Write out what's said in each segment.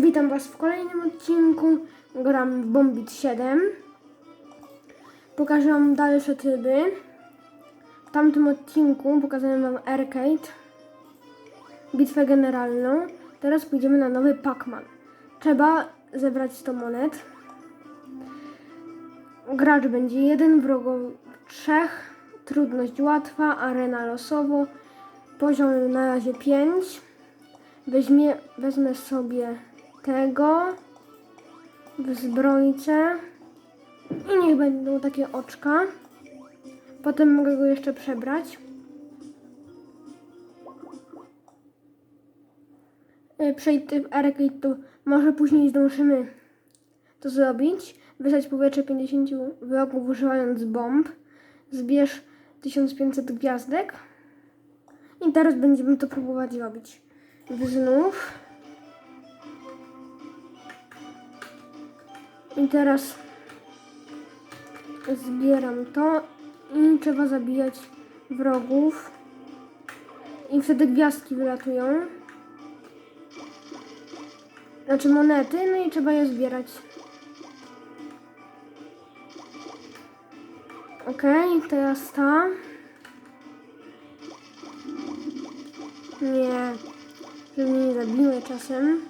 Witam Was w kolejnym odcinku. Gram w Bombit 7. Pokażę Wam dalsze tryby. W tamtym odcinku pokazałem Wam Arcade, bitwę generalną. Teraz pójdziemy na nowy Pac-Man. Trzeba zebrać 100 monet. Gracz będzie jeden, wrogów trzech. Trudność łatwa, arena losowo. Poziom na razie 5. Weźmie, wezmę sobie tego w zbrojce i niech będą takie oczka. Potem mogę go jeszcze przebrać. Y, Przejdź typ arcade, może później zdążymy to zrobić. Wysać powietrze 50 wrogów używając bomb. Zbierz 1500 gwiazdek. I teraz będziemy to próbować robić. Znów. Teraz zbieram to i trzeba zabijać wrogów. I wtedy gwiazdki wylatują. Znaczy monety, no i trzeba je zbierać. Okej, teraz ta. Nie, żeby mnie nie zabiły czasem.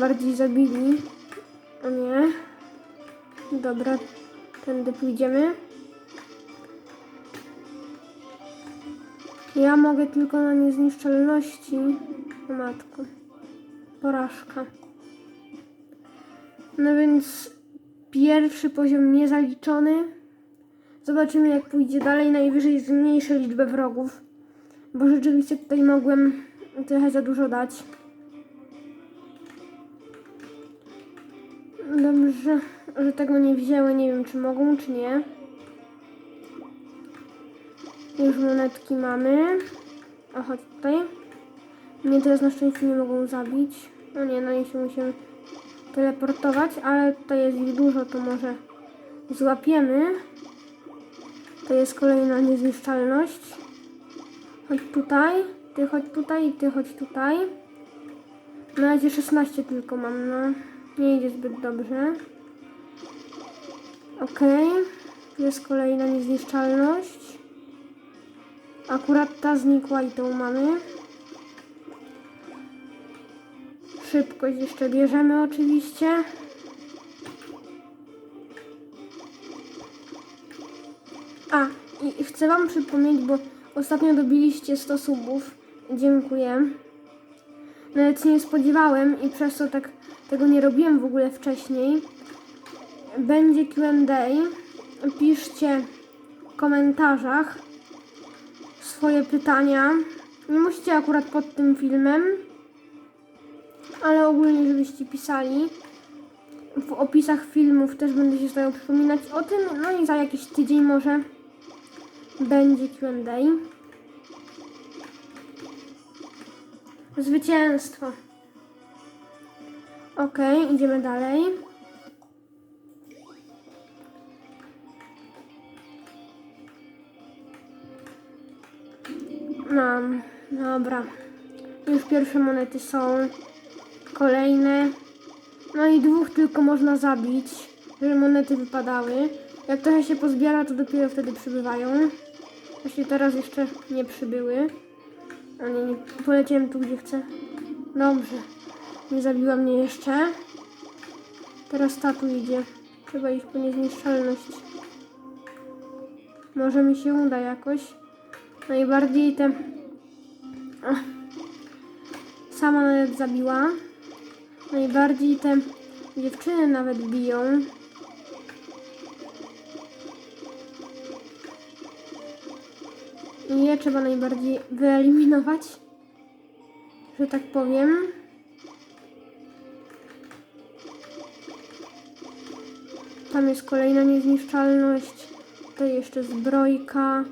Bardziej zabili. O nie. Dobra, tędy pójdziemy. Ja mogę tylko na niezniszczalności. O matko. Porażka. No więc pierwszy poziom niezaliczony. Zobaczymy jak pójdzie dalej. Najwyżej zmniejszę liczbę wrogów. Bo rzeczywiście tutaj mogłem trochę za dużo dać. Dobrze, że tego nie wzięły. Nie wiem czy mogą, czy nie. Już monetki mamy. O, chodź tutaj. Mnie teraz na szczęście nie mogą zabić. No nie, no i się musimy teleportować, ale tutaj jest ich dużo, to może złapiemy. To jest kolejna niezniszczalność. Chodź tutaj, ty chodź tutaj i ty chodź tutaj. Na razie 16 tylko mam, no. Nie idzie zbyt dobrze. Okej. Jest kolejna niezniszczalność. Akurat ta znikła i tą mamy. Szybkość jeszcze bierzemy oczywiście. A, i chcę Wam przypomnieć, bo ostatnio dobiliście 100 subów. Dziękuję. Nawet nie spodziewałem i przez to tak tego nie robiłem w ogóle wcześniej. Będzie Q&A. Piszcie w komentarzach swoje pytania. Nie musicie akurat pod tym filmem, ale ogólnie żebyście pisali. W opisach filmów też będę się starał przypominać o tym. No i za jakiś tydzień może będzie Q&A. Zwycięstwo. Okej, idziemy dalej. Mam, dobra. Już pierwsze monety są. Kolejne. No i dwóch tylko można zabić, żeby monety wypadały. Jak trochę się pozbiera, to dopiero wtedy przybywają. Właśnie teraz jeszcze nie przybyły. A nie, nie, poleciałem tu, gdzie chcę. Dobrze. Nie zabiła mnie jeszcze. Teraz ta tu idzie. Trzeba iść po niezniszczalność. Może mi się uda jakoś. Najbardziej te... Ach. Sama nawet zabiła. Najbardziej te dziewczyny nawet biją. I je trzeba najbardziej wyeliminować. Że tak powiem. Tam jest kolejna niezniszczalność. Tutaj jeszcze zbrojka,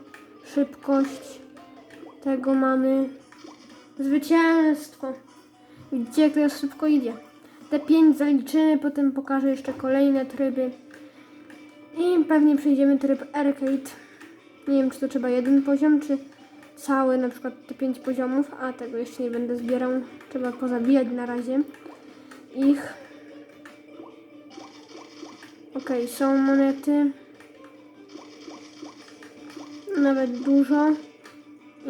szybkość. Tego mamy. Zwycięstwo. Jak teraz szybko idzie. Te pięć zaliczymy, potem pokażę jeszcze kolejne tryby. I pewnie przejdziemy tryb arcade. Nie wiem, czy to trzeba jeden poziom, czy całe na przykład te 5 poziomów, a tego jeszcze nie będę zbierał. Trzeba pozabijać na razie ich. Okej, są monety. Nawet dużo.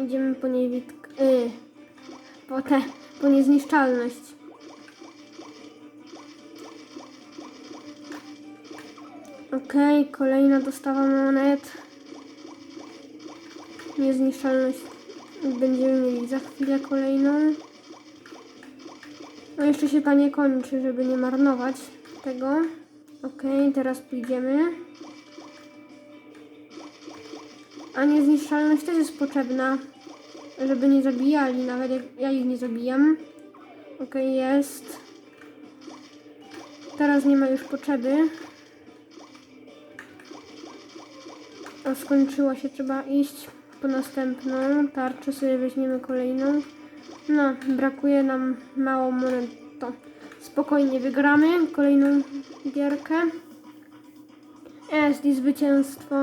Idziemy po niewidk... Yy, po te, po niezniszczalność. Okej, kolejna dostawa monet. Niezniszczalność będziemy mieli za chwilę kolejną. No jeszcze się ta nie kończy, żeby nie marnować tego. Okej, teraz pójdziemy. A niezniszczalność też jest potrzebna, żeby nie zabijali, nawet jak ja ich nie zabijam. Okej, jest. Teraz nie ma już potrzeby. O, skończyła się, trzeba iść po następną. Tarczę sobie weźmiemy kolejną. No, brakuje nam mało monet. Spokojnie wygramy kolejną gierkę. Jest i zwycięstwo.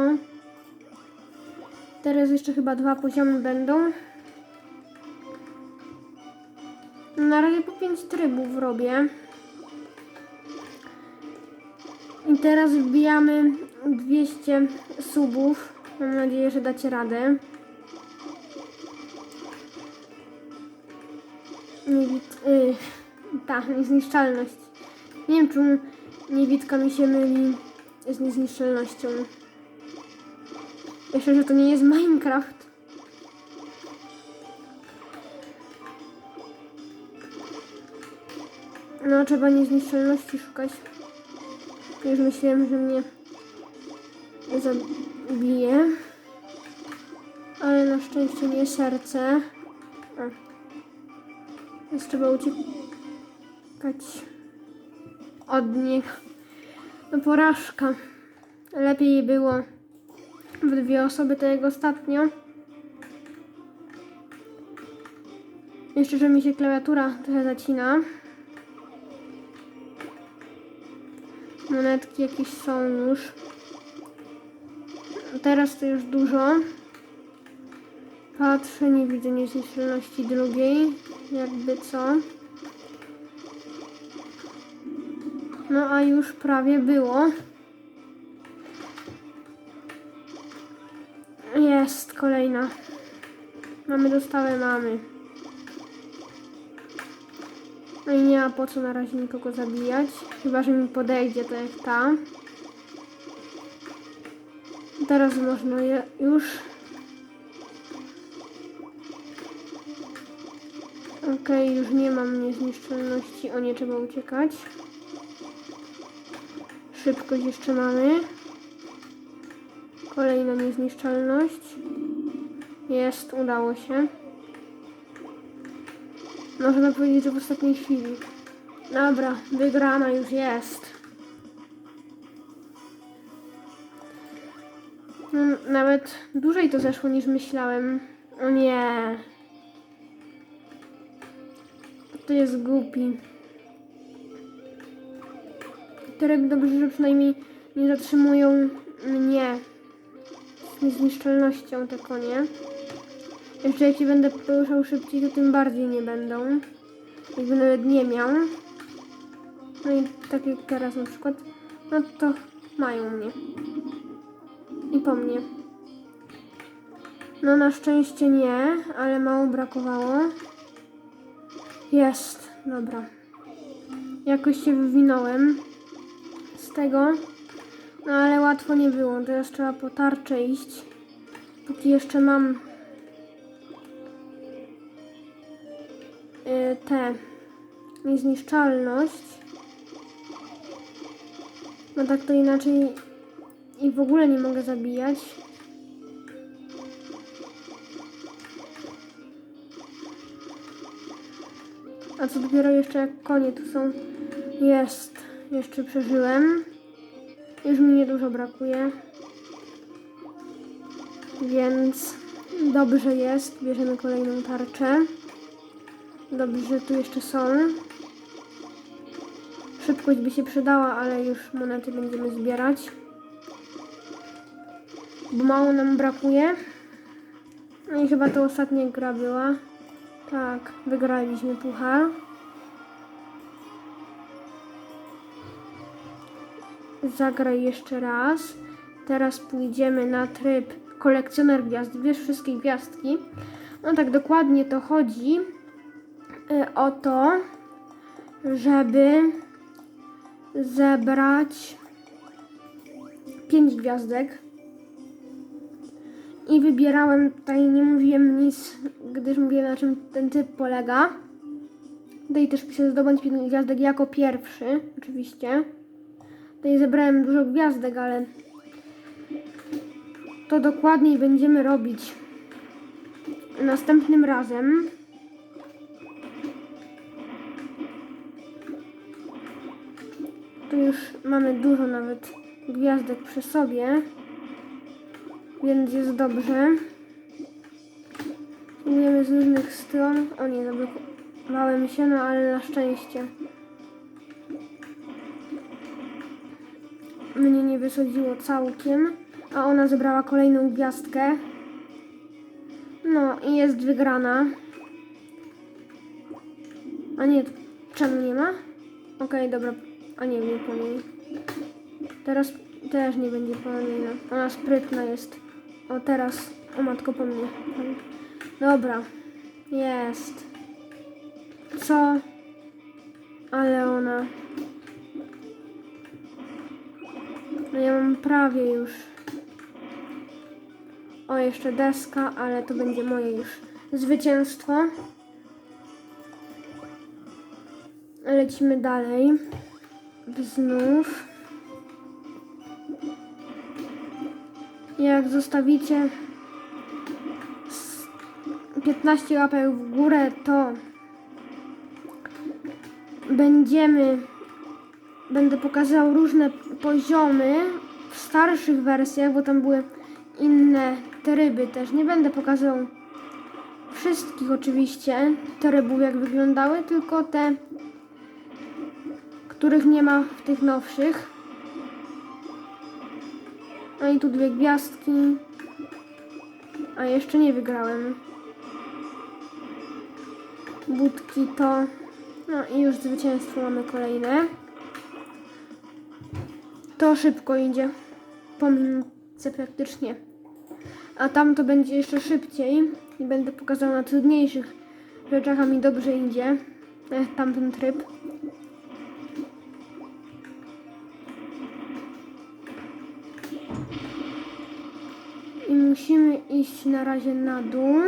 Teraz jeszcze chyba dwa poziomy będą. Na razie po 5 trybów robię. I teraz wbijamy 200 subów. Mam nadzieję, że dacie radę. Nie wid... Ta, niezniszczalność. Nie wiem, czemu niewidka mi się myli z niezniszczalnością. Myślę, że to nie jest Minecraft. No, trzeba niezniszczalności szukać. Już myślałem, że mnie zabije. Ale na szczęście nie serce. O. Więc trzeba od nich. No porażka. Lepiej było w dwie osoby, tak jak ostatnio. Jeszcze, że mi się klawiatura trochę zacina. Monetki jakieś są już. Teraz to już dużo. Patrzę, nie widzę niezniszczalności drugiej. Jakby co. No a już prawie było. Jest kolejna. Mamy dostawę, mamy. No i nie ma po co na razie nikogo zabijać. Chyba, że mi podejdzie to jak ta. Teraz można je już. Okej, już nie mam niezniszczalności. O nie trzeba uciekać. Szybkość jeszcze mamy. Kolejna niezniszczalność. Jest, udało się. Można powiedzieć, że w ostatniej chwili. Dobra, wygrana już jest. No, nawet dłużej to zeszło niż myślałem. O nie. To jest głupi. Tyle dobrze, że przynajmniej nie zatrzymują mnie z niezniszczalnością te konie. Jeszcze jak się będę poruszał szybciej, to tym bardziej nie będą. Jakby nawet nie miał. No i tak jak teraz na przykład, no to mają mnie. I po mnie. No na szczęście nie, ale mało brakowało. Jest, dobra. Jakoś się wywinąłem tego. No ale łatwo nie było. Teraz trzeba po tarczę iść. Póki jeszcze mam y, tę niezniszczalność. No tak to inaczej i w ogóle nie mogę zabijać. A co dopiero jeszcze jak konie tu są. Jest. Jeszcze przeżyłem. Już mi niedużo brakuje. Więc dobrze jest. Bierzemy kolejną tarczę. Dobrze, że tu jeszcze są. Szybkość by się przydała, ale już monety będziemy zbierać. Bo mało nam brakuje. No i chyba to ostatnia gra była. Tak, wygraliśmy puchar. Zagraj jeszcze raz. Teraz pójdziemy na tryb kolekcjoner gwiazd. Bierz wszystkie gwiazdki. No tak dokładnie to chodzi y, o to, żeby zebrać pięć gwiazdek. I wybierałem, tutaj nie mówiłem nic, gdyż mówiłem na czym ten typ polega. Tutaj też piszę zdobądź pięć gwiazdek jako pierwszy, oczywiście. Tutaj zebrałem dużo gwiazdek, ale to dokładniej będziemy robić następnym razem. Tu już mamy dużo nawet gwiazdek przy sobie, więc jest dobrze. Spróbujemy z różnych stron. O nie, zablokowałem się, no ale na szczęście. Mnie nie wysadziło całkiem, a ona zebrała kolejną gwiazdkę. No i jest wygrana. A nie, czemu nie ma? Okej, dobra. A nie, nie po niej. Teraz też nie będzie po niej. no. Ona sprytna jest. O, teraz. O matko po mnie. Dobra. Jest. Co? Ale ona. Prawie już. O, jeszcze deska, ale to będzie moje już zwycięstwo. Lecimy dalej. Znów. Jak zostawicie s- 15 łapek w górę, to będziemy będę pokazywał różne poziomy w starszych wersjach, bo tam były inne tryby też. Nie będę pokazywał wszystkich oczywiście trybów jak wyglądały, tylko te, których nie ma w tych nowszych. No i tu dwie gwiazdki. A jeszcze nie wygrałem. Budki to. No i już zwycięstwo mamy kolejne. To szybko idzie. Po minutce praktycznie. A tam to będzie jeszcze szybciej. I będę pokazał na trudniejszych rzeczach, a mi dobrze idzie. E, Tamten tryb. I musimy iść na razie na dół.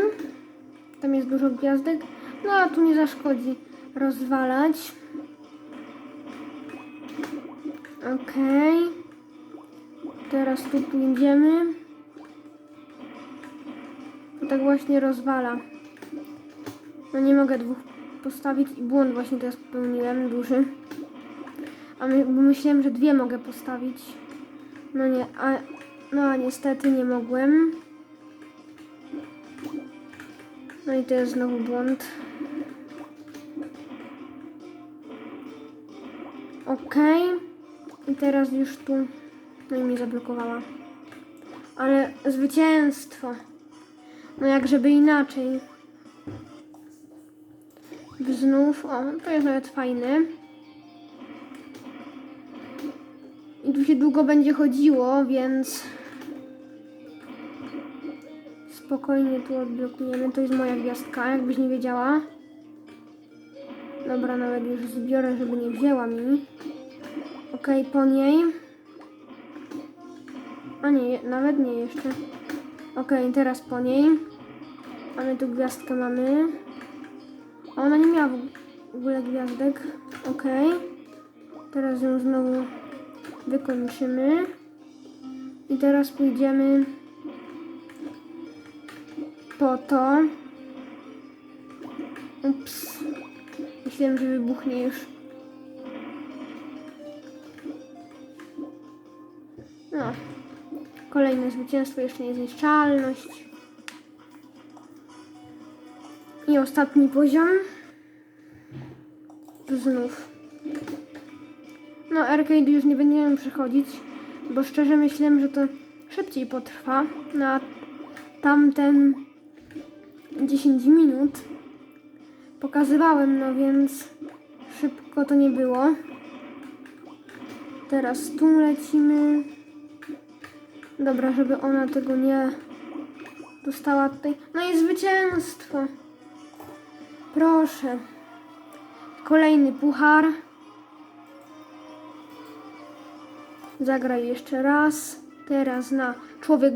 Tam jest dużo gwiazdek. No a tu nie zaszkodzi rozwalać. Okej. Teraz tu pójdziemy. To tak właśnie rozwala. No nie mogę dwóch postawić i błąd właśnie teraz popełniłem, duży. A my, bo myślałem, że dwie mogę postawić. No nie, a, no a niestety nie mogłem. No i to jest znowu błąd. Okej. I teraz już tu. No i mnie zablokowała. Ale zwycięstwo. No jak żeby inaczej. Znów. O, to jest nawet fajne. I tu się długo będzie chodziło, więc spokojnie tu odblokujemy. To jest moja gwiazdka, jakbyś nie wiedziała. Dobra, nawet już zbiorę, żeby nie wzięła mi. Okej, po niej. A nie, nawet nie jeszcze. Okej, teraz po niej. Mamy tu gwiazdkę, mamy. A ona nie miała w ogóle gwiazdek. Okej. Teraz ją znowu wykończymy. I teraz pójdziemy po to. Ups. Myślałem, że wybuchnie już. Kolejne zwycięstwo, jeszcze niezniszczalność. I ostatni poziom. Znów. No, arcade już nie będziemy przechodzić, bo szczerze myślałem, że to szybciej potrwa. No, a tamten 10 minut. Pokazywałem, no więc szybko to nie było. Teraz tu lecimy. Dobra, żeby ona tego nie dostała tutaj. No i zwycięstwo. Proszę. Kolejny puchar. Zagraj jeszcze raz. Teraz na człowiek